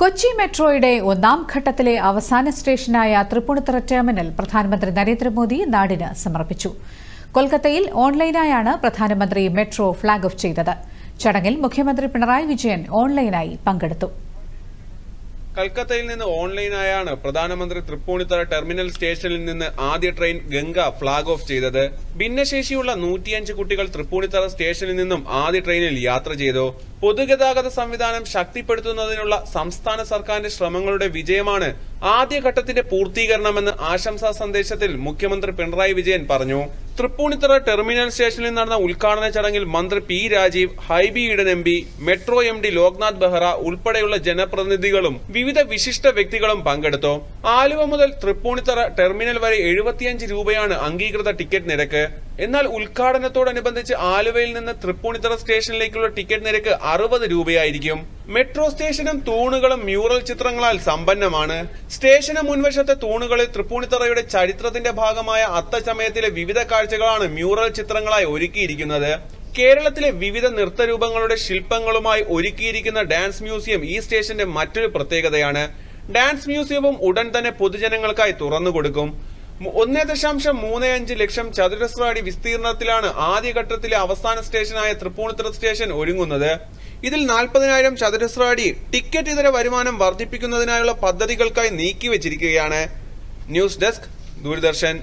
കൊച്ചി മെട്രോയുടെ ഒന്നാം ഘട്ടത്തിലെ അവസാന സ്റ്റേഷനായ തൃപ്പൂണിത്തുറ ടെർമിനൽ പ്രധാനമന്ത്രി നരേന്ദ്രമോദി നാടിന് സമർപ്പിച്ചു. കൊൽക്കത്തയിൽ ഓൺലൈനായാണ് പ്രധാനമന്ത്രി മെട്രോ ഫ്ളാഗ് ഓഫ് ചെയ്തത്. ചടങ്ങിൽ മുഖ്യമന്ത്രി പിണറായി വിജയൻ ഓൺലൈനായി പങ്കെടുത്തു. കൽക്കത്തയിൽ നിന്ന് ഓൺലൈനായാണ് പ്രധാനമന്ത്രി തൃപ്പൂണിത്തറ ടെർമിനൽ സ്റ്റേഷനിൽ നിന്ന് ആദ്യ ട്രെയിൻ ഗംഗ ഫ്ളാഗ് ഓഫ് ചെയ്തത്. ഭിന്നശേഷിയുള്ള നൂറ്റിയഞ്ച് കുട്ടികൾ തൃപ്പൂണിത്തറ സ്റ്റേഷനിൽ നിന്നും ആദ്യ ട്രെയിനിൽ യാത്ര ചെയ്തു. പൊതുഗതാഗത സംവിധാനം ശക്തിപ്പെടുത്തുന്നതിനുള്ള സംസ്ഥാന സർക്കാരിന്റെ ശ്രമങ്ങളുടെ വിജയമാണ് ആദ്യഘട്ടത്തിന്റെ പൂർത്തീകരണമെന്ന് ആശംസാ സന്ദേശത്തിൽ മുഖ്യമന്ത്രി പിണറായി വിജയൻ പറഞ്ഞു. തൃപ്പൂണിത്തറ ടെർമിനൽ സ്റ്റേഷനിൽ നടന്ന ഉദ്ഘാടന ചടങ്ങിൽ മന്ത്രി P Rajeev Hibi Eden M P metro M D Loknath Behera ഉൾപ്പെടെയുള്ള ജനപ്രതിനിധികളും വിവിധ വിശിഷ്ട വ്യക്തികളും പങ്കെടുത്തു. ആലുവ മുതൽ തൃപ്പൂണിത്തറ ടെർമിനൽ വരെ എഴുപത്തിയഞ്ച് രൂപയാണ് അംഗീകൃത ടിക്കറ്റ് നിരക്ക്. എന്നാൽ ഉദ്ഘാടനത്തോടനുബന്ധിച്ച് ആലുവയിൽ നിന്ന് തൃപ്പൂണിത്തറ സ്റ്റേഷനിലേക്കുള്ള ടിക്കറ്റ് നിരക്ക് അറുപത് രൂപയായിരിക്കും. മെട്രോ സ്റ്റേഷനും തൂണുകളും മ്യൂറൽ ചിത്രങ്ങളാൽ സമ്പന്നമാണ്. സ്റ്റേഷന് മുൻവശത്തെ തൂണുകളിൽ തൃപ്പൂണിത്തറയുടെ ചരിത്രത്തിന്റെ ഭാഗമായ അത്തച്ചമയത്തിലെ വിവിധ കാഴ്ചകളാണ് മ്യൂറൽ ചിത്രങ്ങളായി ഒരുക്കിയിരിക്കുന്നത്. കേരളത്തിലെ വിവിധ നൃത്തരൂപങ്ങളുടെ ശില്പങ്ങളുമായി ഒരുക്കിയിരിക്കുന്ന ഡാൻസ് മ്യൂസിയം ഈ സ്റ്റേഷന്റെ മറ്റൊരു പ്രത്യേകതയാണ്. ഡാൻസ് മ്യൂസിയവും ഉടൻ തന്നെ പൊതുജനങ്ങൾക്കായി തുറന്നുകൊടുക്കും. മു- ഒന്നേ ദശാംശം മൂന്ന് അഞ്ച് ലക്ഷം ചതുരശ്ര അടി വിസ്തീർണത്തിലാണ് ആദ്യഘട്ടത്തിലെ അവസാന സ്റ്റേഷനായ തൃപ്പൂണിത്തുറ സ്റ്റേഷൻ ഒരുങ്ങുന്നത്. ഇതിൽ നാൽപ്പതിനായിരം ചതുരശ്ര അടി ടിക്കറ്റ് ഇതര വരുമാനം വർദ്ധിപ്പിക്കുന്നതിനായുള്ള പദ്ധതികൾക്കായി നീക്കിവച്ചിരിക്കുകയാണ്. News desk Doordarshan.